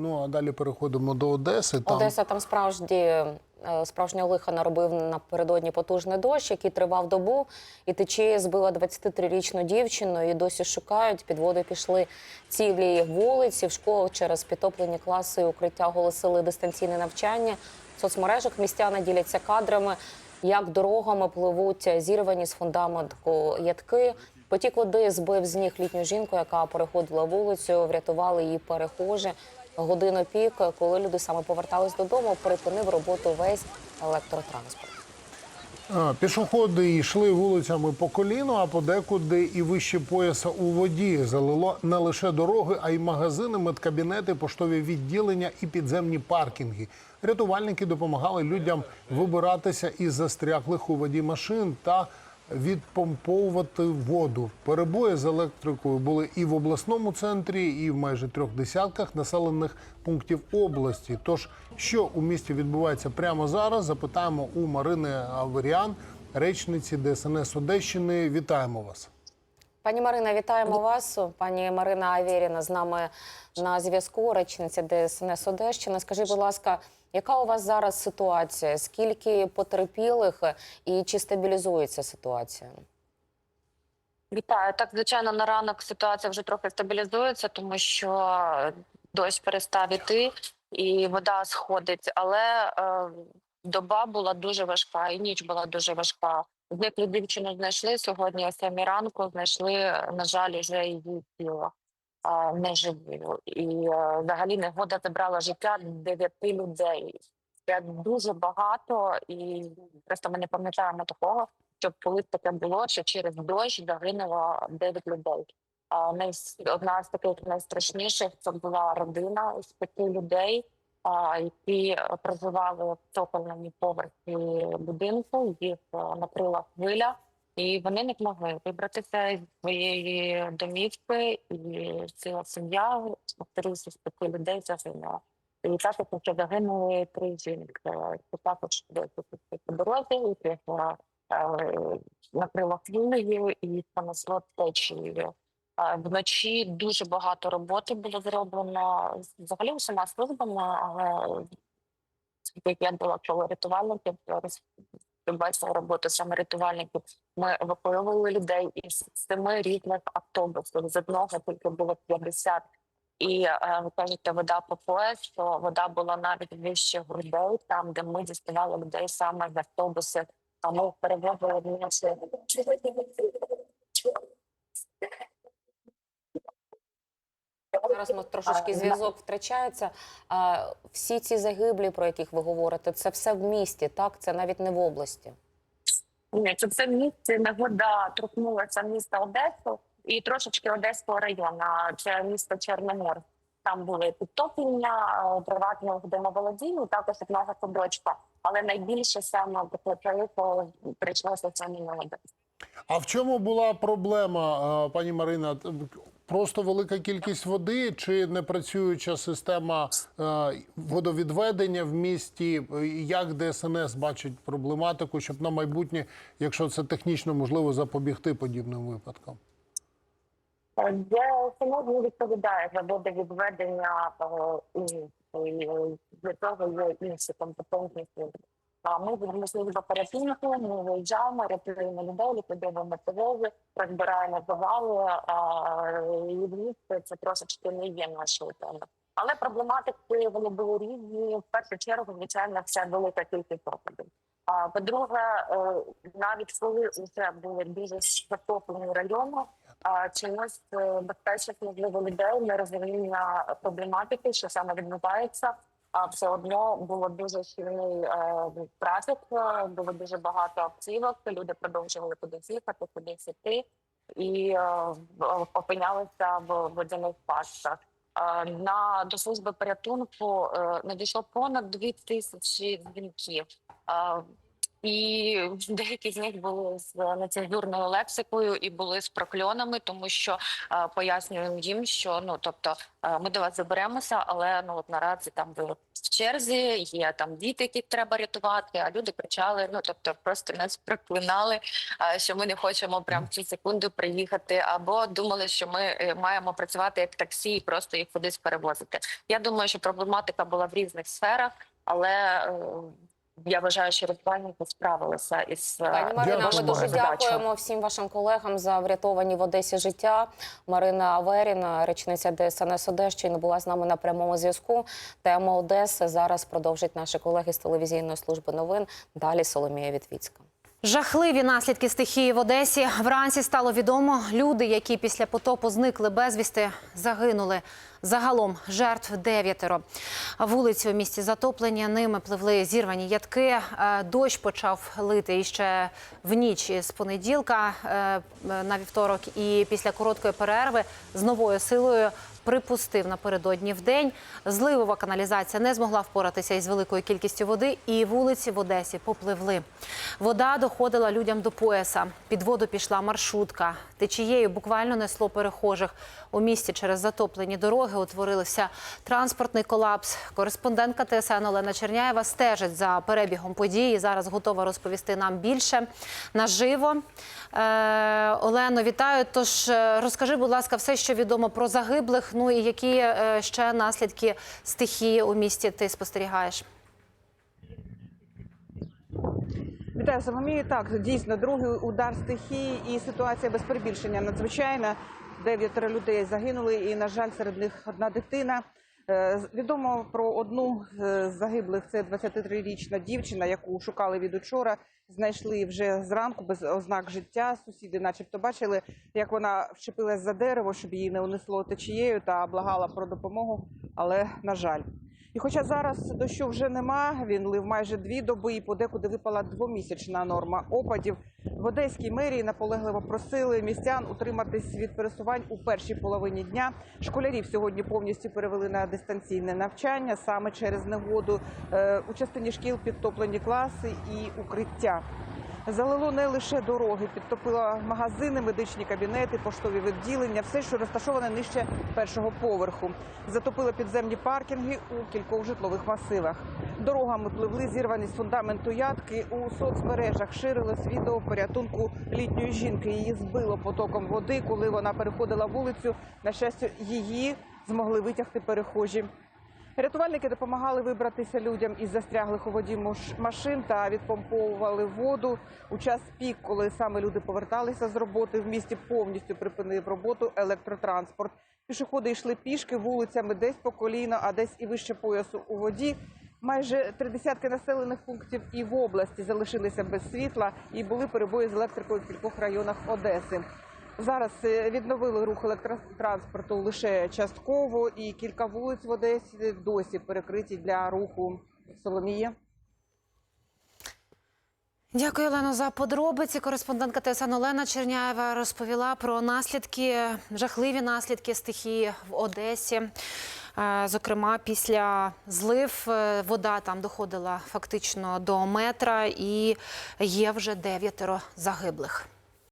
Ну а далі переходимо до Одеси. Там Одеса там справді е, справжнього лиха наробив напередодні потужний дощ, який тривав добу, і течія збила 23-річну дівчину. І досі шукають. Під воду пішли цілі вулиці в школах через підтоплені класи і укриття оголосили дистанційне навчання. В соцмережах містяни діляться кадрами, як дорогами пливуть зірвані з фундаменту ядки. Потік води збив з ніг літню жінку, яка переходила вулицю, врятували її перехожі. Годину пік, коли люди саме повертались додому, припинив роботу весь електротранспорт. пішоходи йшли вулицями по коліну, а подекуди і вище пояса у воді залило не лише дороги, а й магазини, медкабінети, поштові відділення і підземні паркінги. Рятувальники допомагали людям вибиратися із застряглих у воді машин та відпомповувати воду. Перебої з електрикою були і в обласному центрі, і в майже трьох десятках населених пунктів області. Тож, що у місті відбувається прямо зараз, запитаємо у Марини Аверіан, речниці ДСНС Одещини. Вітаємо вас. Пані Марина, вітаємо вас. Пані Марина Авєріна з нами на зв'язку, речниця ДСНС Одещина. Скажіть, будь ласка, яка у вас зараз ситуація? Скільки потерпілих і чи стабілізується ситуація? Вітаю. Так, звичайно, на ранок ситуація вже трохи стабілізується, тому що дощ перестав іти і вода сходить. Але е, доба була дуже важка, і ніч була дуже важка. Зниклу дівчину знайшли сьогодні о 7 ранку. Знайшли, на жаль, вже її тіло неживою. І е, взагалі негода забрала життя дев'яти людей. Це дуже багато, і просто ми не пам'ятаємо такого щоб коли таке було, що через дощ загинуло 9 людей. А одна з таких найстрашніших це була родина з п'яти людей, які проживали в цокольному поверхі будинку. Їх накрила хвиля, і вони не могли вибратися з своєї домівки, і ціла сім'я повторюся, з п'яти людей загинула. І також ще загинули три жінки. Це також по дорозі, їх е, накрило хвилею і понесло течією. Е, Вночі дуже багато роботи було зроблено взагалі усіма службами, але як я була коло рятувальників, то бачила роботу саме рятувальників. Ми евакуювали людей із семи різних автобусів. З одного тільки було 50. І е, ви кажете, вода по пояс, що вода була навіть вище грудей, там, де ми діставали людей саме з автобуси. а ми перевозили наші Зараз ми трошечки зв'язок втрачається. А, всі ці загиблі, про яких ви говорите, це все в місті, так? Це навіть не в області. Ні, це все місце вода торкнулася міста Одесу і трошечки Одеського району. Це місто Чорномор. Там були підтоплення е, приватного домоволодіння, також одного садочка. Але найбільше саме потерпіло прийшлося саме на Одесу. А в чому була проблема, е, пані Марина? Просто велика кількість води чи не працююча система е, водовідведення в місті? Е, Як ДСНС бачить проблематику, щоб на майбутнє, якщо це технічно можливо, запобігти подібним випадкам? Я сьогодні відповідаю за водовідведення е, для того є інші компетентні. Ми будемо служба порятунку, ми виїжджаємо, рятуємо людей, ліквідуємо пожежі, розбираємо завали, і це трошечки не є нашою темою. Але проблематики вони були різні. В першу чергу, звичайно, це велика кількість опадів. А по-друге, е, навіть коли вже були дуже затоплені райони, чомусь е, безпечних можливо людей нерозуміння проблематики, що саме відбувається. А все одно було дуже щільний е, трафік, е, було дуже багато автівок. Люди продовжували кудись їхати, кудись сіти і е, опинялися в водяних пастах. Е, на до служби порятунку надійшло понад дві тисячі дзвінків. І деякі з них були з нецензурною лексикою і були з прокльонами, тому що е, пояснюємо їм, що ну тобто е, ми до вас заберемося, але ну от наразі там ви в черзі, є там діти, яких треба рятувати. А люди кричали: ну тобто, просто нас проклинали, е, що ми не хочемо прямо в цю секунду приїхати, або думали, що ми маємо працювати як таксі і просто їх кудись перевозити. Я думаю, що проблематика була в різних сферах, але я вважаю, що рятувальники справилися із е, Пані Марина, ми дуже дякуємо всім вашим колегам за врятовані в Одесі життя. Марина Аверіна, речниця ДСНС Одещини, була з нами на прямому зв'язку. Тема Одеси зараз продовжать наші колеги з телевізійної служби новин. Далі Соломія Вітвіцька. Жахливі наслідки стихії в Одесі. Вранці стало відомо, люди, які після потопу зникли безвісти, загинули. Загалом жертв дев'ятеро. Вулиці у місті затоплені. Ними пливли зірвані ядки. Е, Дощ почав лити іще в ніч з понеділка е, на вівторок. І після короткої перерви з новою силою припустив напередодні в день. Зливова каналізація не змогла впоратися із великою кількістю води, і вулиці в Одесі попливли. Вода доходила людям до пояса. Під воду пішла маршрутка. Течією буквально несло перехожих. У місті через затоплені дороги утворився транспортний колапс. Кореспондентка ТСН Олена Черняєва стежить за перебігом подій. Зараз готова розповісти нам більше наживо. Е, Олено, вітаю. Тож е, розкажи, будь ласка, все, що відомо про загиблих. Ну і які е, ще наслідки стихії у місті ти спостерігаєш? Вітаю Соломію. Так, дійсно, другий удар стихії і ситуація без перебільшення надзвичайна. Дев'ятеро людей загинули, і, на жаль, серед них одна дитина. Е, Відомо про одну з загиблих. Це 23-річна дівчина, яку шукали від учора. Знайшли вже зранку без ознак життя. Сусіди, начебто, бачили, як вона вчепилась за дерево, щоб її не унесло течією та благала про допомогу. Але на жаль. І хоча зараз дощу вже нема, він лив майже дві доби і подекуди випала двомісячна норма опадів. В Одеській мерії наполегливо просили містян утриматись від пересувань у першій половині дня. Школярів сьогодні повністю перевели на дистанційне навчання саме через негоду. Е, У частині шкіл підтоплені класи і укриття. Залило не лише дороги, підтопило магазини, медичні кабінети, поштові відділення, все, що розташоване нижче першого поверху. Затопило підземні паркінги у кількох житлових масивах. Дорогами пливли зірвані з фундаменту ядки. У соцмережах ширилось відео порятунку літньої жінки. Її збило потоком води, коли вона переходила вулицю. На щастя, її змогли витягти перехожі. Рятувальники допомагали вибратися людям із застряглих у воді машин та відпомповували воду. У час пік, коли саме люди поверталися з роботи, в місті повністю припинив роботу електротранспорт. Пішоходи йшли пішки вулицями десь по коліно, а десь і вище поясу у воді. Майже три десятки населених пунктів і в області залишилися без світла і були перебої з електрикою в кількох районах Одеси. Зараз е, відновили рух електротранспорту лише частково, і кілька вулиць в Одесі досі перекриті для руху. Соломія. Дякую, Олено, за подробиці. Кореспондентка ТСН Олена Черняєва розповіла про наслідки, жахливі наслідки стихії в Одесі. Е, Зокрема, після злив е, вода там доходила фактично до метра, і є вже дев'ятеро загиблих.